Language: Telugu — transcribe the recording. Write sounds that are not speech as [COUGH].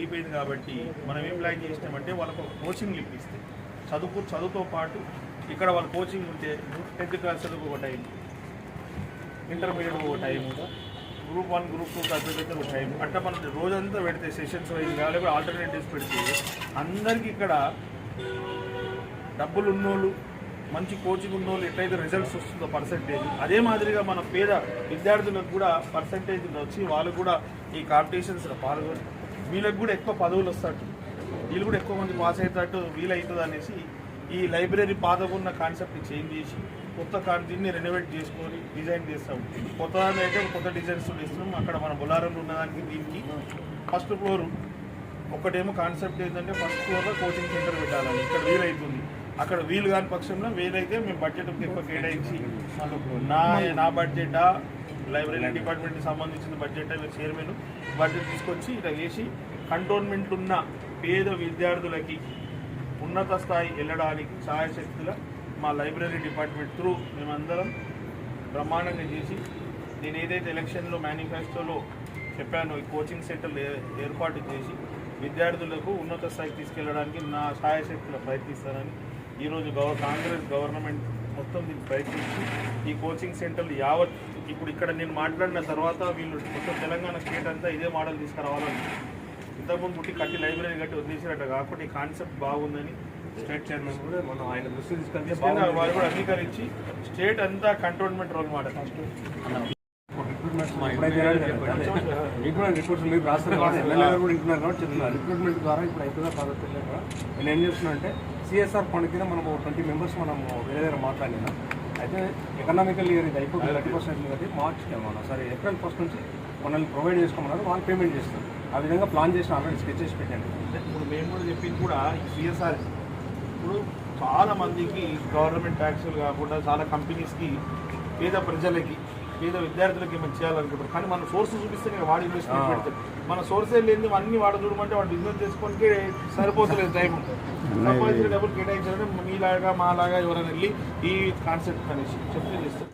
అయిపోయింది కాబట్టి మనం ఏం ప్లాన్ చేసినామంటే వాళ్ళకు ఒక కోచింగ్ ఇప్పిస్తే చదువు చదువుతో పాటు ఇక్కడ వాళ్ళ కోచింగ్ ఉంటే టెన్త్ క్లాస్ చదువు ఒక టైం ఇంటర్మీడియట్ ఒక time group one group two certificate ఒక టైం అట్లా మనం రోజంతా పెడితే సెషన్స్ వైజ్ లేకపోతే ఆల్టర్నేటివ్స్ పెడితే అందరికీ ఇక్కడ డబ్బులు ఉన్నోళ్ళు మంచి కోచింగ్ ఉన్నోళ్ళు ఎట్లయితే రిజల్ట్స్ వస్తుందో పర్సంటేజ్ అదే మాదిరిగా మన పేద విద్యార్థులకు కూడా పర్సంటేజ్ వచ్చి వాళ్ళు కూడా ఈ కాంపిటీషన్స్లో పాల్గొని వీళ్ళకి కూడా ఎక్కువ పదవులు వస్తాడు. వీళ్ళు కూడా ఎక్కువ మంది పాస్ అయ్యేటట్టు వీలవుతుంది అనేసి ఈ లైబ్రరీ పాతకున్న కాన్సెప్ట్ని చేంజ్ చేసి కొత్త కార్ దీన్ని రెనోవేట్ చేసుకొని డిజైన్ చేస్తాం కొత్త దాన్ని అయితే కొత్త డిజైన్స్ ఇస్తున్నాం అక్కడ మన బొలారంలో ఉన్నదానికి దీనికి ఫస్ట్ ఫ్లోర్ ఒకటేమో కాన్సెప్ట్ ఏంటంటే ఫస్ట్ ఫ్లోర్లో కోచింగ్ సెంటర్ పెట్టాలని. ఇక్కడ వీలవుతుంది అక్కడ వీలు కాని పక్షంలో వీలైతే మేము బడ్జెట్ ఎక్కువ కేటాయించి నా నా బడ్జెటా లైబ్రరీ డిపార్ట్మెంట్కి సంబంధించిన బడ్జెట్ చైర్మన్ బడ్జెట్ తీసుకొచ్చి ఇలా చేసి కంటోన్మెంట్ ఉన్న పేద విద్యార్థులకి ఉన్నత స్థాయి వెళ్ళడానికి సహాయశక్తుల మా లైబ్రరీ డిపార్ట్మెంట్ త్రూ మేమందరం బ్రహ్మాండంగా చేసి నేను ఏదైతే ఎలక్షన్లో మేనిఫెస్టోలో చెప్పానో ఈ కోచింగ్ సెంటర్లు ఏర్పాటు చేసి విద్యార్థులకు ఉన్నత స్థాయికి తీసుకెళ్ళడానికి నా సహాయశక్తుల ప్రయత్నిస్తానని ఈరోజు గవ కాంగ్రెస్ గవర్నమెంట్ మొత్తం దీనికి ప్రయత్నించి ఈ కోచింగ్ సెంటర్లు యావత్ ఇప్పుడు ఇక్కడ నేను మాట్లాడిన తర్వాత వీళ్ళు మొత్తం తెలంగాణ స్టేట్ అంతా ఇదే మోడల్ తీసుకురావాలని ఇంతకుముందు పుట్టి కట్టి లైబ్రరీ కట్టి వదిలేసినట్టు కాకుండా ఈ కాన్సెప్ట్ బాగుందని స్టేట్ చైర్మన్ కూడా మనం ఆయన దృష్టి తీసుకుని వారు కూడా అంగీకరించి స్టేట్ అంతా కంటోన్మెంట్ [LAUGHS] రోల్ కూడా రిక్రూట్స్ మీరు రాస్తారు ఎమ్మెల్యే కూడా ఇంటున్నారు కాబట్టి చెప్తున్నారు. రిక్రూట్మెంట్ ద్వారా ఇప్పుడు అవుతుందా కాదో తెలియదు. కూడా నేను ఏం చేస్తున్నా అంటే సిఎస్ఆర్ ఫండ్ కింద మనం ట్వంటీ మెంబర్స్ మనం వేరే దగ్గర మాట్లాడినా. అయితే ఎకనామికల్ ఇయర్ ఇది అయిపోతుంది థర్టీ పర్సెంట్ కాబట్టి మార్చ్ సరే ఏప్రిల్ ఫస్ట్ నుంచి మనల్ని ప్రొవైడ్ చేసుకోమన్నారు వాళ్ళు పేమెంట్ చేస్తారు. ఆ విధంగా ప్లాన్ చేసిన ఆల్రెడీ స్కెచ్ చేసి పెట్టండి ఇప్పుడు మేము కూడా చెప్పింది కూడా సిఎస్ఆర్ ఇప్పుడు చాలా మందికి గవర్నమెంట్ ట్యాక్సులు కాకుండా చాలా కంపెనీస్కి పేద ప్రజలకి పేద విద్యార్థులకి మనం చేయాలనుకుంటారు కానీ మన సోర్స్ చూపిస్తే వాడి ఇన్వెస్ట్మెంట్ ఆ. పెడతాడు మన సోర్సే లేని అన్ని వాడు చూడమంటే వాడు బిజినెస్ చేసుకోనికి సరిపోతలేదు టైం సంపాదించిన డబ్బులు కేటాయించాలంటే మీలాగా మాలాగా ఎవరైనా వెళ్ళి ఈ కాన్సెప్ట్ అనేసి చెప్తే చేస్తారు